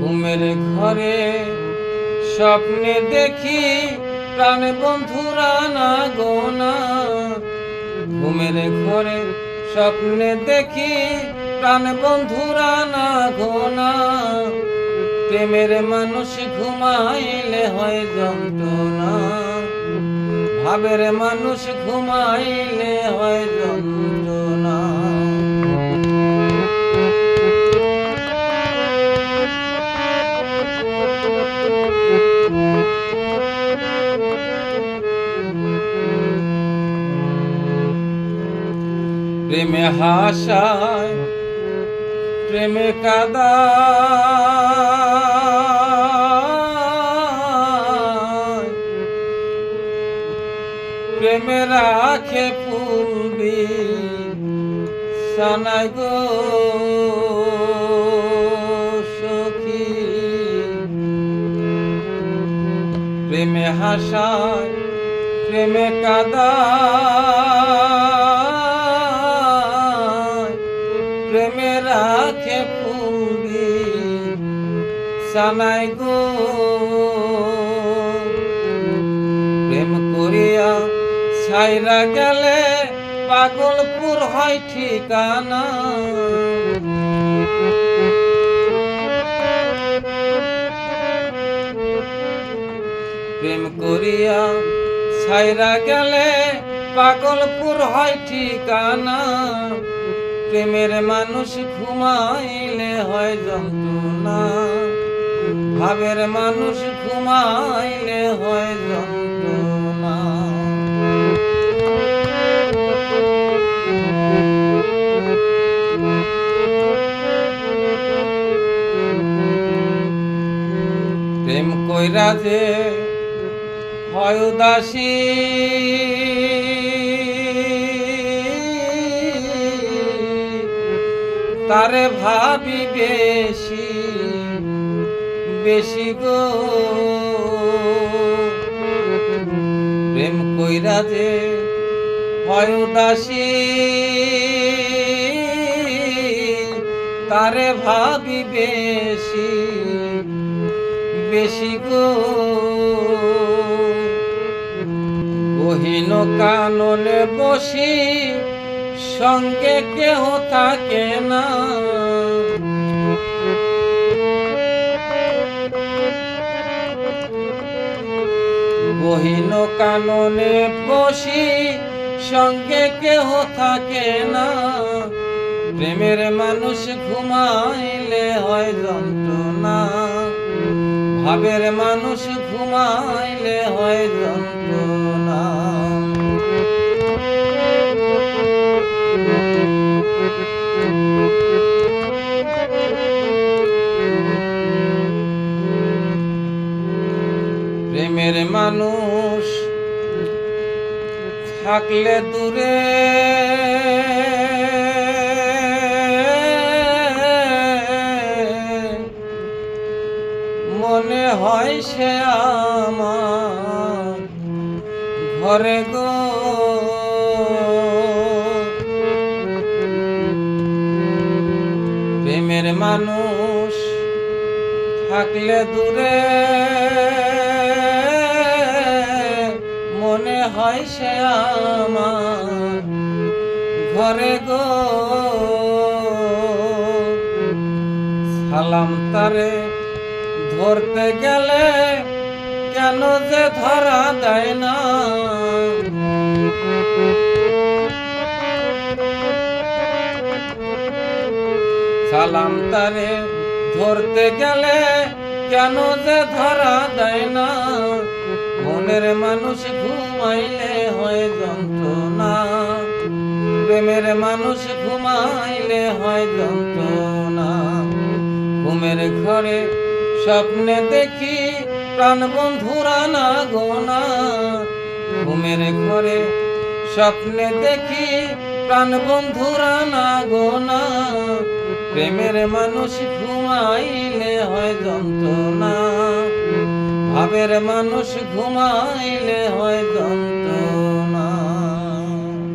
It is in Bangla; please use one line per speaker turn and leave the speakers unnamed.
ঘুমের ঘরে স্বপ্নে দেখি প্রাণ বন্ধুরা না গোনা ঘুমের ঘরে স্বপ্নে দেখি প্রাণ বন্ধুরা না গোনা প্রেমের মানুষ ঘুমাইলে হয় যন্ত্রণা। ভাবের মানুষ ঘুমাইলে হয় যন্ত্রণা। প্রেমে হাসায় প্রেমে কাদা প্রেমে রাখে পুলবি সানাই সখী। প্রেমে হাসায় প্রেমে কাদা রাখে পুরি সানাই গো, প্রেম করিয়া ছাইরা গেলে পাগলপুর হয় ঠিকানা। প্রেম করিয়া ছাইরা গেলে পাগলপুর হয় ঠিকানা। প্রেমের মানুষ ঘুমাইলে হয় যন্ত্রণা। ভাবের মানুষ ঘুমাইলে হয় যন্ত্রণা। প্রেম কইরা যে হয় উদাসী। তারে ভাবি বেশি বেশি গো। প্রেম কইরা যে হয় তারে ভাবি বেশি বেশি গো। কহিন কাননে বসি সঙ্গে কেহ থাকে না। বহিন কাননে বসি, সঙ্গে কেহ থাকে না। প্রেমের মানুষ ঘুমাইলে হয় যন্ত্রণা। ভাবের মানুষ ঘুমাইলে হয় যন্ত্রণা। প্রেমের মানুষ থাকলে দূরে। মনে হয় সে আমার ঘরে গো। প্রেমের মানুষ থাকলে দূরে মনে হয় সে আমার ঘরে গো। সালাম তারে ধরতে গেলে কেন যে ধরা দেয় না? সালাম তারে। ধরতে গেলে কেন যে ধরা দেয় না? মনের মানুষ ঘুমাইলে হয় যন্ত্রণা। প্রেমের মানুষ ঘুমাইলে হয় যন্ত্রণা। ঘুমের ঘরে স্বপ্নে দেখি প্রাণ বন্ধুরা না গোনা ঘুমের ঘরে স্বপ্নে দেখি প্রাণ বন্ধুরা না গোনা প্রেমের মানুষ ঘুমাইলে হয় যন্ত্রণা। ভাবের মানুষ ঘুমাইলে হয় যন্ত্রণা।